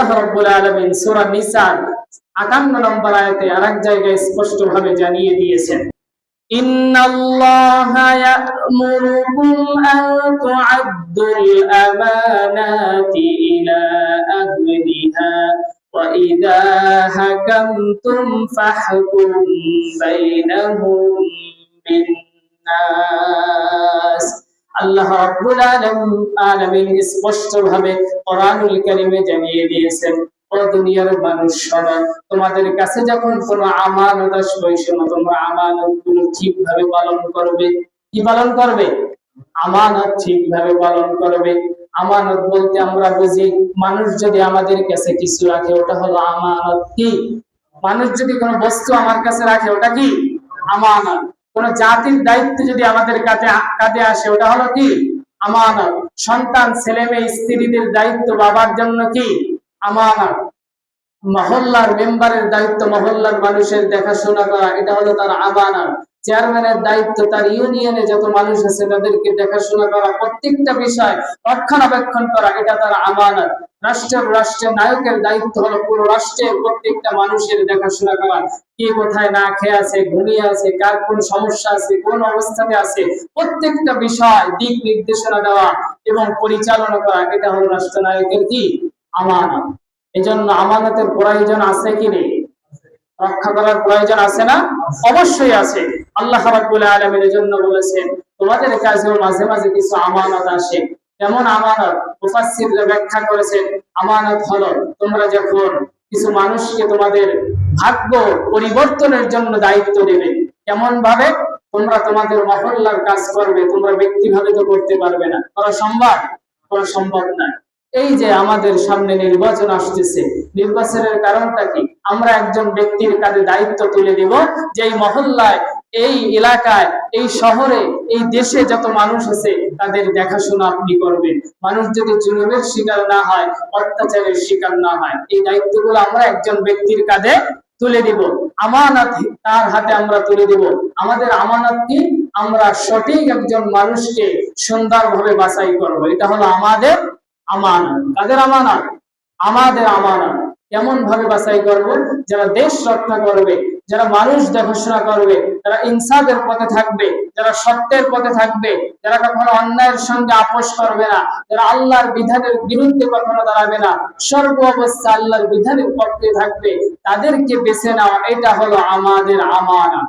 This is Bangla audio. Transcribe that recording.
আল্লাহ রাব্বুল আলামিন সূরা নিসার 58 নম্বর আয়াতে আরেক জায়গায় স্পষ্টভাবে জানিয়ে দিয়েছেন إن الله يأمركم أن تعدوا الأمانات إلى أهلها وإذا حكمتم فاحكم بينهم بالناس আল্লাহ রাব্বুল আলামিন স্পষ্টভাবে কোরআনুল কারীমে জানিয়ে দিয়েছেন, ও দুনিয়ার শোনো তোমাদের কাছে যখন কোনো আমানত আসবে সময় তোমরা আমানতগুলো ঠিকভাবে পালন করবে। কি পালন করবে? আমানত ঠিকভাবে পালন করবে। আমানত বলতে আমরা বুঝি, মানুষ যদি আমাদের কাছে কিছু রাখে, ওটা হলো আমানত কি? মানুষ যদি কোনো বস্তু আমার কাছে রাখে, ওটা কি? আমানত। কোন জাতির দায়িত্ব যদি আমাদের কাছে কাজে আসে, ওটা হলো কি? আমানত সন্তান ছেলে মেয়ে স্ত্রীদের দায়িত্ব বাবার জন্য কি? আমানত মহল্লার মেম্বারের দায়িত্ব মহল্লার মানুষের দেখাশোনা করা, এটা হলো তার আমানত চেয়ারম্যানের দায়িত্ব তার ইউনিয়নে যত মানুষ আছে তাদেরকে দেখাশোনা করা, প্রত্যেকটা বিষয় রক্ষণাবেক্ষণ করা, এটা তার আমানত। রাষ্ট্রের রাষ্ট্রের নায়কের দায়িত্ব হলো পুরো রাষ্ট্রের প্রত্যেকটা মানুষের দেখাশোনা করা। কে কোথায় না খেয়ে আছে, ঘুমিয়ে আছে, কার কোন সমস্যা আছে, কোন অবস্থাতে আছে, প্রত্যেকটা বিষয় দিক নির্দেশনা দেওয়া এবং পরিচালনা করা, এটা হলো রাষ্ট্রনায়কের কি? আমানত। এজন্য আমানতের প্রয়োজন আছে কি নেই? রক্ষা করার প্রয়োজন আছে না? অবশ্যই আছে। আল্লাহ রাব্বুল আলামিন এজন্য বলেছেন, তোমাদের কাছেও মাঝে মাঝে কিছু আমানত আসে। যেমন আমানত? মুফাসসিররা ব্যাখ্যা করেছেন, আমানত হলো তোমরা যখন কিছু মানুষকে তোমাদের ভাগ্য পরিবর্তনের জন্য দায়িত্ব দেবে কেমন ভাবে তোমরা তোমাদের মহল্লার কাজ করবে, তোমরা ব্যক্তিভাবে তো করতে পারবে না। করা সম্ভব? করা সম্ভব না এই যে আমাদের সামনে নির্বাচন আসতেছে, নির্বাচনের কারণটা কি? আমরা একজন ব্যক্তির কাঁধে দায়িত্ব তুলে দিব যে মহল্লায় এই এলাকায়, এই শহরে, এই দেশে যত মানুষ আছে, তাদের দেখাশোনা আপনি করবেন। মানুষ যদি জুলুমের শিকার না হয়, অত্যাচারের শিকার না হয়, এই দায়িত্বগুলো আমরা একজন ব্যক্তির কাঁধে তুলে দিব। আমানত তার হাতে আমরা তুলে দিব। আমাদের আমানত কি আমরা সঠিক একজন মানুষকে সুন্দরভাবে বাছাই করব। এটা হলো আমাদের আমানত। কাদের আমানত? আমাদের আমানত। কেমন ভাবে বাছাই করব যারা দেশ রক্ষা করবে, যারা মানুষ দেখাশোনা করবে যারা ইনসাফের পথে থাকবে, যারা সত্যের পথে থাকবে, যারা কখনো অন্যায়ের সঙ্গে আপোষ করবে না, যারা আল্লাহর বিধানের বিরুদ্ধে কখনো দাঁড়াবে না, সর্ব অবস্থা আল্লাহর বিধানের পক্ষে থাকবে, তাদেরকে বেছে নেওয়া এটা হলো আমাদের আমানত।